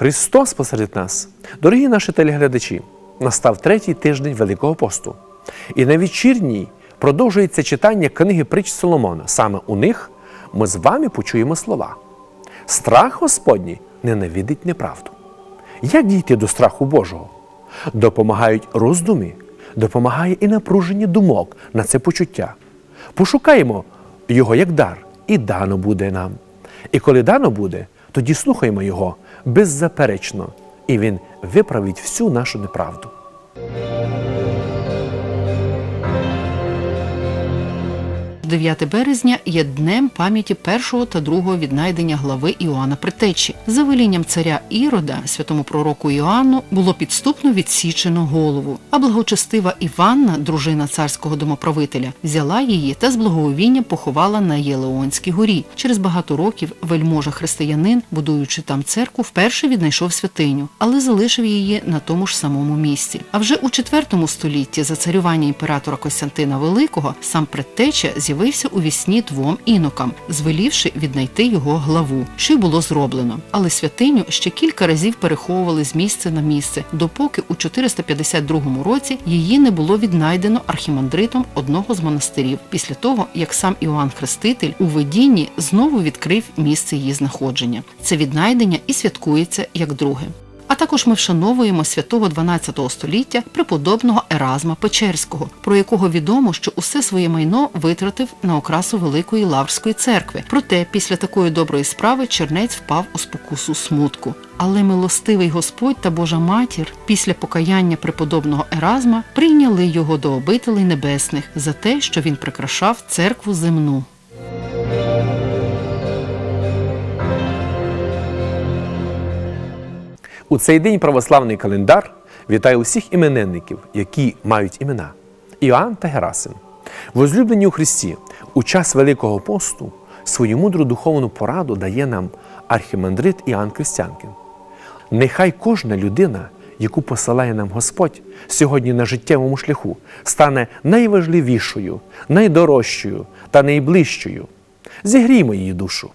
Христос посеред нас. Дорогі наші телеглядачі, настав третій тиждень Великого посту. І на вечірній продовжується читання книги притч Соломона. Саме у них ми з вами почуємо слова. Страх Господній ненавидить неправду. Як дійти до страху Божого? Допомагають роздуми, допомагає і напруження думок на це почуття. Пошукаємо його як дар, і дано буде нам. І коли дано буде, тоді слухаймо його беззаперечно, і він виправить всю нашу неправду. – 9 березня є днем пам'яті першого та другого віднайдення глави Іоанна Притечі. За велінням царя Ірода, святому пророку Іоанну, було підступно відсічено голову. А благочестива Іванна, дружина царського домоправителя, взяла її та з благовінням поховала на Єлеонській горі. Через багато років вельможа християнин, будуючи там церкву, вперше віднайшов святиню, але залишив її на тому ж самому місці. А вже у IV столітті за царювання імператора Костянтина Великого сам предтеча з'явився у вісні двом інокам, звелівши віднайти його главу, що й було зроблено. Але святиню ще кілька разів переховували з місця на місце, допоки у 452 році її не було віднайдено архімандритом одного з монастирів, після того як сам Іоанн Хреститель у видінні знову відкрив місце її знаходження. Це віднайдення і святкується як друге. А також ми вшановуємо святого 12 століття преподобного Еразма Печерського, про якого відомо, що усе своє майно витратив на окрасу Великої Лаврської церкви. Проте після такої доброї справи чернець впав у спокусу смутку. Але милостивий Господь та Божа матір після покаяння преподобного Еразма прийняли його до обителей небесних за те, що він прикрашав церкву земну. У цей день православний календар вітає усіх іменинників, які мають імена Іоанн та Герасим. Возлюблені у Христі, у час Великого посту свою мудру духовну пораду дає нам архімандрит Іоанн Крестянкин. Нехай кожна людина, яку посилає нам Господь сьогодні на життєвому шляху, стане найважливішою, найдорожчою та найближчою. Зігріймо її душу.